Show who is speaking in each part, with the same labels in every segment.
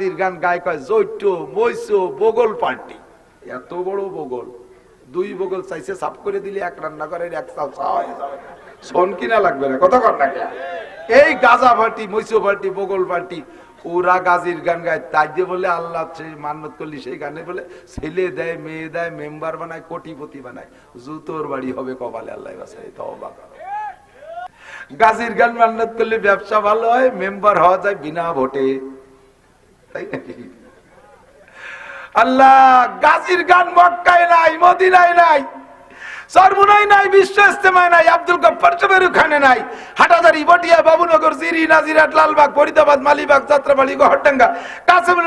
Speaker 1: গাজির গান গায় কয় জৈট মৈসো বগল পাল্টি এত বড় বগল। দুই বগল চাইছে, সাফ করে দিলে এক রান্না করে, এক চাওয়া হয়ে শোন কিনা লাগবে না, কথা কর না এই গাজা পার্টি মৈসো পার্টি বগল পার্টি ওরা গাজির গান গায়। তাই যে বলে আল্লাহ সেই মান্নত করলি, সেই গানে বলে, ছেলে দেয়, মেয়ে দেয়, মেম্বার বানায়, কোটিপতি বানায়। জুতোর বাড়ি হবে কপালে, আল্লাহ বাসায় তওবা করো। গাজীর গান মান্নত করলে ব্যবসা ভালো হয়, মেম্বার হওয়া যায় বিনা ভোটে। আল্লাহ, গাজীর গান মক্কায় নাই, মদিনায় নাই নাই, বিশ্ব ইস্তেমায় নাই, আব্দুল নাই বটিয়া, বাবুনগর, জিরি, নাজিরাট, লালবাগ, ফরিদাবাদ, মালিবাগ যাত্রাবাড়ি গহরডাঙ্গা, কাসেমুল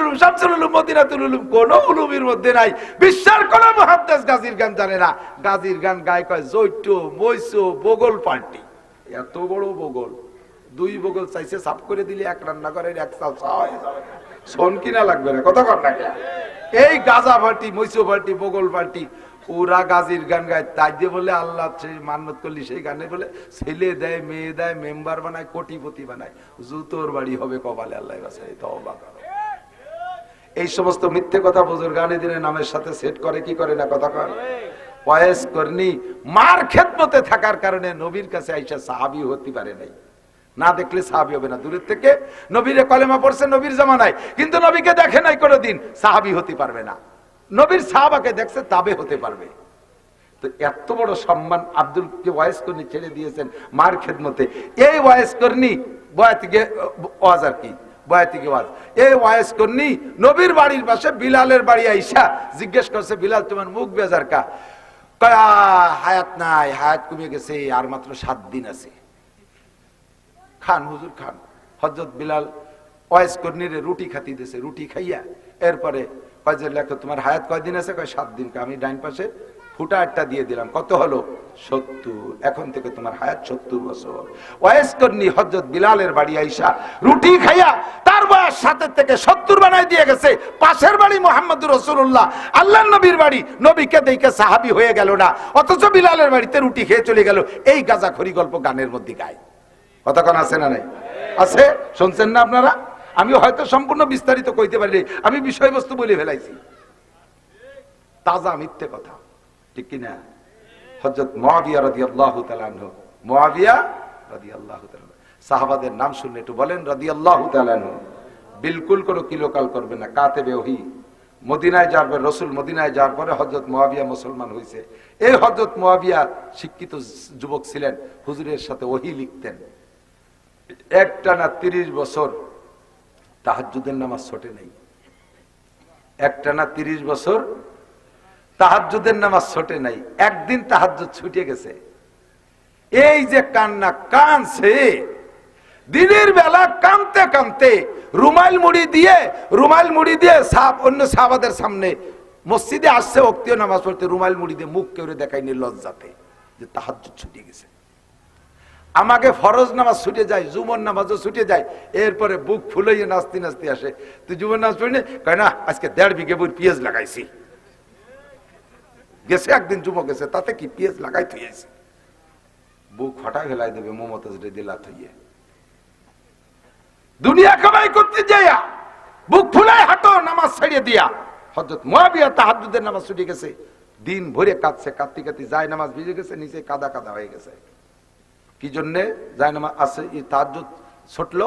Speaker 1: উলুম শামসুল মদিনাতুল উলুম, কোন উলুমের মধ্যে নাই, বিশ্বের কোন মুহাদ্দিস গাজীর গান জানে না। গাজীর গান গায় কয় জৈট মৈসো বগল পাল্টি, এত বড় বগল। দুই বগল চাইছে, সাফ করে দিলে, এক রান্না করে, এক চাওয়া হয়ে যাবে কিনা লাগবে না, কথা কর না এই গাজা পার্টি মৈসো পার্টি বগল পার্টি ওরা গাজির গান গায়। তাই দিয়ে বলে আল্লাহ সেই মান্নত করলি সেই গানে বলে, ছেলে দেয়, মেয়ে দেয়, মেম্বার বানায়, কোটিপতি বানায়। জুতোর বাড়ি হবে কপালে, আল্লাহ বাসায় করো। এই সমস্ত মিথ্যে কথা বুজুর গানে দিনে নামের সাথে সেট করে, কি করে না, কথা কর। ওয়াইস করনি মার খেদমতে থাকার কারণে নবীর কাছে আইসা সাহাবি হতে পারে নাই। না দেখলে সাহাবি হবে না। দূরের থেকে নবীরে কলেমা পড়ছে নবীর জামানায়। কিন্তু নবীকে দেখে নাই কোনোদিন, সাহাবি হতে পারবে না। নবীর সাহাবাকে দেখছে, তাবে হতে পারবে। তো এত বড় সম্মান আব্দুলকে ওয়াইস কর্নি ছেড়ে দিয়েছেন মার খেদমতে। এই ওয়াইস কর্নি বয়াতিকে ওয়াজ আর কি বয়াতিকে ওয়াজ। এই ওয়াইস কর্নি নবীর বাড়ির পাশে বিলালের বাড়ি আইসা জিজ্ঞেস করছে, বিলাল, তোমার মুখ বেজার কা? হায়াত নাই, হায়াত কমে গেছে, আর মাত্র সাত দিন আছে। খান, হুজুর খান। হজরত বিলাল ওয়াইস কর্নিরে রুটি খাতি দিয়েছে রুটি খাইয়া এরপরে যে, লেখো, তোমার হায়াত কয়দিন আছে? কয়, সাত দিন। আমি ডাইন পাশে ফুটা একটা দিয়ে দিলাম। কত হলো? সত্তর। এখন থেকে তোমার হায়াত সত্তর বছর। ওয়াইস কর্নি হজরত বিলালের বাড়ি আইসা রুটি খাইয়া তার বয়স সাতের থেকে সত্তর বানাই দিয়ে গেছে। পাশের বাড়ি মোহাম্মদ রসুল্লাহ আল্লাহ নবীর বাড়ি। নবীকে দেখে সাহাবি হয়ে গেল না। অথচ বিলালের বাড়িতে রুটি খেয়ে চলে গেল। এই গাজাখড়ি গল্প গানের মধ্যে গায়। কতক্ষণ আছে না নাই? আছে? শুনছেন না আপনারা? আমি হয়তো সম্পূর্ণ বিস্তারিত কইতে পারি আমি বিষয়বস্তু বলে ফেলাইছি। তাজা মিথ্যে কথা। ঠিক কিনা হজরত মহাবিয়া রদি আল্লাহ মহাবিয়া রদি আল্লাহ সাহাবাদের নাম শুনলে একটু বলেন রদি আল্লাহ বিলকুল কোনো কিলোকাল করবে না কাতে মদিনায় রসুল মদিনায় যাওয়ার পরে হজরত মুসলমান হয়েছে এই হজরত মহাবিয়া শিক্ষিত যুবক ছিলেন, হুজুরের সাথে ওহি লিখতেন। একটানা তিরিশ বছর তাহাজুদের নামাজ ছোটে নেই। একটানা তিরিশ বছর তাহাজুদের নামাজ ছোটে নাই। একদিন তাহাজুদ ছুটে গেছে। এই যে কান্না কানছে দিনের বেলা কানতে কানতে রুমাইল মুড়ি দিয়ে রুমাইল মুড়ি দিয়ে সাপ, অন্য সাহাবাদের সামনে মসজিদে আসছে অক্তীয় নামাজ পড়তে রুমাইল মুড়ি দিয়ে মুখ কেউ দেখায়নি লজ্জাতে যে তাহাজুদ ছুটে গেছে। আমাকে ফরজ নামাজ ছুটে যায় জুমন নামাজও ছুটে যায়, এরপরে বুক ফুলাইয়ে নাচতে নাচতে আসে। তুই জুমন নামাজ পড়িনি কয় না, আজকে দেড় বিঘে বই পিঁয়াজ লাগাইছি। গেছে একদিন জুমো গেছে, তাতে কি পিঁয়াজ লাগাই থইয়েছে বুক ফাটা ফেলাই দেবে মমতাজ রে দিলা থইয়ে। দুনিয়া কামাই করতে যাইয়া, বুক ফুলাই হাঁটো, নামাজ ছাড়িয়ে দিয়া। হজরত মহাবিয়া তাহাজুদের নামাজ ছুটে গেছে। দিন ভরে কাঁদছে, কাঁদতে কাঁদতে যায়, নামাজ ভিজে গেছে, নিচে কাদা কাদা হয়ে গেছে। কি জন্যে? যায় নামাজ আছে তাহাজুদ ছুটলো।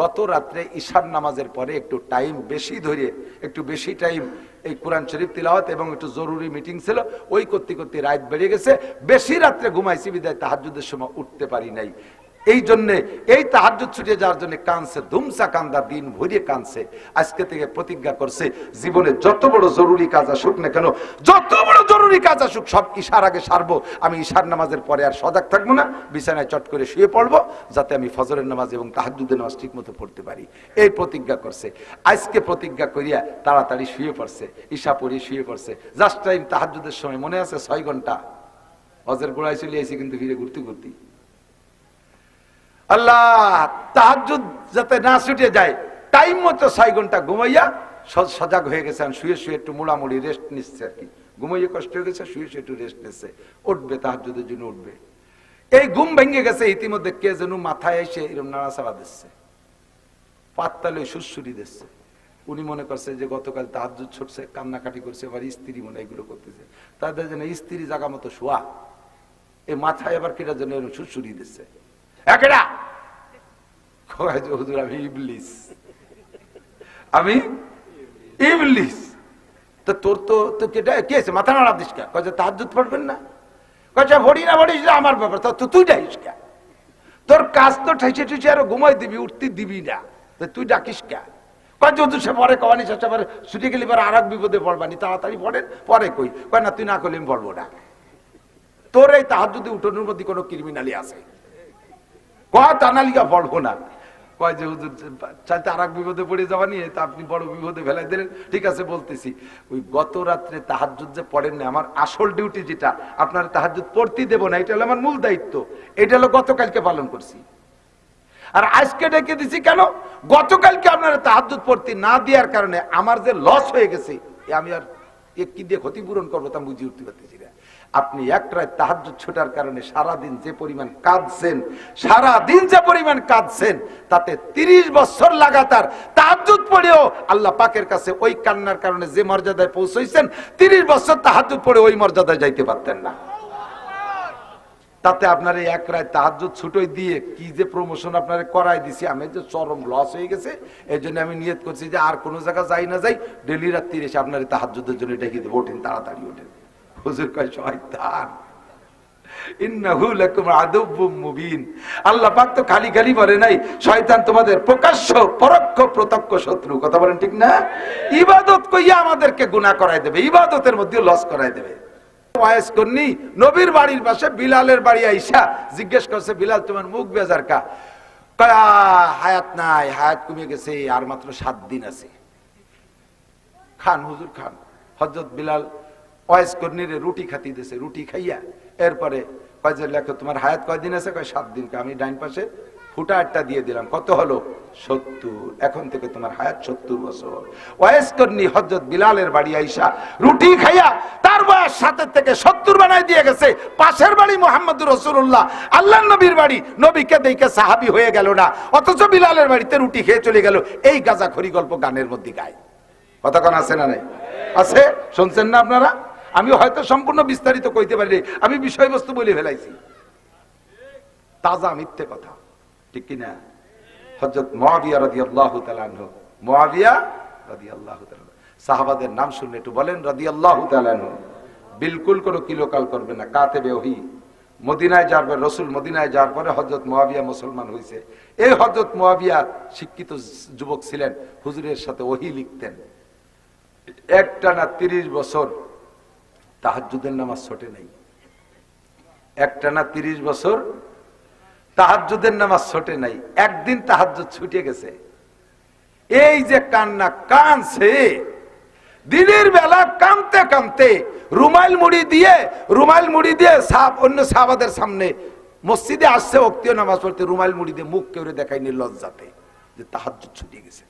Speaker 1: গত রাত্রে ঈশার নামাজের পরে একটু টাইম বেশি ধরে, একটু বেশি টাইম এই কোরআন শরীফ তিলাওয়াত এবং একটু জরুরি মিটিং ছিল, ওই করতে করতে রাত বেড়ে গেছে। বেশি রাত্রে ঘুমাইছি, বিদায় তাহাজুদের সময় উঠতে পারি নাই। এই জন্যে, এই তাহাজুদ ছুটে যাওয়ার জন্য কানছে ধুমসা কান্দা, দিন ভরিয়ে কানছে আজকে থেকে প্রতিজ্ঞা করছে, জীবনে যত বড় জরুরি কাজ আসুক না কেন, যত বড় জরুরি কাজ আসুক, সব ঈশার আগে সারবো। আমি ঈশার নামাজের পরে আর সজাগ থাকব না, বিছানায় চট করে শুয়ে পড়ব, যাতে আমি ফজরের নামাজ এবং তাহাজুদের নামাজ ঠিক মতো পড়তে পারি। এই প্রতিজ্ঞা করছে। আজকে প্রতিজ্ঞা করিয়া তাড়াতাড়ি শুয়ে পড়ছে, ঈশা পড়ি শুয়ে পড়ছে। জাস্ট টাইম তাহাজুদের সময় মনে আছে? ছয় ঘণ্টা। অজের গোড়ায় চলে এসে কিন্তু ফিরে ঘুরতে ঘুরতে। আল্লাহ তাহাজুদ যাতে না ছুটে যায়, টাইম মতো ছয় ঘণ্টা ঘুমাইয়া সজাগ হয়ে গেছে আর শুয়ে শুয়ে একটু মোড়ামুড়ি রেস্ট নিচ্ছে আর কি। ঘুমাইয়ে কষ্ট হয়ে গেছে, শুয়ে শুয়ে একটু রেস্ট নিচ্ছে। উঠবে তাহাজুদের জন্য উঠবে। এই ঘুম ভেঙে গেছে, ইতিমধ্যে কে যেন মাথায় এসে এরকম নাড়াচাড়া দিচ্ছে। পাত্তালে সুসুরি দিচ্ছে। উনি মনে করছে যে গতকাল তাহাজ ছুটছে, কান্নাকাটি করছে এবার স্ত্রী মনে এগুলো করতেছে। তাদের যেন স্ত্রী জাগা মতো শোয়া এই মাথায় এবার জন্য এরকম সুসুরি দিচ্ছে। একেটা হুজুর, আমি ইবলিস। আমি ইবলিস। তো তোর তো তো কে আছে? মাথা নাড়া দিস তাহাজ্জুদ পড়বেন না। ভরি না ভরিস আমার ব্যাপার। তো তুই যাইস কে? তোর কাজ তো ঠেসে ঠেসে আরও ঘুমাই দিবি, উঠতে দিবি না। তুই ডাকিস কে? কয় যদি সে পরে কবানি চেষ্টা পরে ছুটে গেলি পরে আর এক বিপদে পড়বানি তাড়াতাড়ি পড়েন, পরে কই। কয় না, তুই না করলে আমি পড়ব না। তোর এই তাহার যদি উঠোনের মধ্যে কোনো ক্রিমিনালি আছে। কয় তানালিকা পড়ব না। কয় যে, হুজুর, চাইতে আর এক বিপদে পড়ে যাওয়া নিয়ে তা আপনি বড় বিপদে ফেলাই দিলেন। ঠিক আছে, বলতেছি। ওই গত রাত্রে তাহাজুদ যে পড়েন না আমার আসল ডিউটি যেটা, আপনার তাহাজুদ দেবো না, এটা হলো আমার মূল দায়িত্ব। এটা হলো গতকালকে পালন করছি। আর আজকে ডেকে দিছি কেন? গতকালকে আপনারা তাহাজুদ পড়তে না দেওয়ার কারণে আমার যে লস হয়ে গেছে আমি আর কি দিয়ে ক্ষতিপূরণ করব তা বুঝে উঠতে পারতেছি আপনি এক রাত তাহাজুদ ছোটার কারণে সারা দিন যে পরিমাণ কাঁদছেন সারা দিন যে পরিমাণ কাঁদছেন, তাতে তিরিশ বছর লাগাতার তাহাজুদ পড়েও আল্লাহ পাকের কাছে ওই কান্নার কারণে যে মর্যাদায় পৌঁছাইছেন, তিরিশ বছর তাহাজুদ পড়ে ওই মর্যাদায় যাইতে পারতেন না। তাতে আপনার এই এক রায় তাহাজুদ ছুটোই দিয়ে কি যে প্রমোশন আপনার করাই দিছি, আমি যে চরম লস হয়ে গেছে, এই জন্য আমি নিয়ত করছি যে আর কোনো জায়গা যাই না যাই, ডেলি রাত্রি এসে আপনার তাহাজুদের জন্য ডেকে দেবো, ওঠেন, তাড়াতাড়ি ওঠেন। হুজুর কয়, শয়তান নবীর বাড়ির পাশে বিলালের বাড়ি আইসা জিজ্ঞেস করছে, বিলাল, তোমার মুখ বেজার কা? হায়াত নাই, হায়াত কমে গেছে, আর মাত্র সাত দিন আছে। খান, হুজুর খান হজরত বিলাল ওয়াইস কর্নিরে রুটি খাতি দিছে, রুটি খাইয়া এরপরে কয় লেখো তোমার হায়াত কয়দিন আছে? কয়, সাত দিনকে। আমি ডাইন পাশে ফুটা একটা দিয়ে দিলাম। কত হলো? সত্তর। এখন থেকে তোমার হায়াত সত্তর বছর। ওয়াইস কর্নি হজরত বিলালের বাড়ি আইসা রুটি খাইয়া তার বয়স সাতের থেকে সত্তর বানাই দিয়ে গেছে। পাশের বাড়ি মোহাম্মদ রসুল্লাহ আল্লাহ নবীর বাড়ি। নবীকে দেখে সাহাবি হয়ে গেল না। অথচ বিলালের বাড়িতে রুটি খেয়ে চলে গেল। এই গাজা খড়ি গল্প গানের মধ্যে গায়। কতক্ষণ আছে না নাই? আছে? শুনছেন না আপনারা? আমি হয়তো সম্পূর্ণ বিস্তারিত কইতে পারি আমি বিষয়বস্তু বলে ফেলাইছি। তাজা মিথ্যে কথা। ঠিক কিনা? হজরত মহাবিয়া রাদি আল্লাহ মহাবিয়া রাদি আল্লাহ সাহাবাদের নাম শুনলে একটু বলেন রাদি আল্লাহ বিলকুল কোনো কিলোকাল করবে না কাতে বেহি মদিনায় যাওয়ার পরে, রসুল মদিনায় যাওয়ার পরে হজরত মহাবিয়া মুসলমান হয়েছে এই হজরত মহাবিয়া শিক্ষিত যুবক ছিলেন, হুজুরের সাথে ওহি লিখতেন। একটা না তিরিশ বছর তাহাজুদের নামাজ ছোটে নাই। একটা না তিরিশ বছর তাহাজুদের নামাজ ছোটে নাই। একদিন তাহাজুদ ছুটে গেছে। এই যে কান্না কানছে দিনের বেলা কানতে কামতে রুমাইল মুড়ি দিয়ে রুমাইল মুড়ি দিয়ে সাপ, অন্য সাহাবাদের সামনে মসজিদে আসছে অক্তীয় নামাজ পড়তে রুমাইল মুড়ি দিয়ে মুখ কেউ দেখায়নি লজ্জাতে যে তাহাজুদ ছুটে গেছে।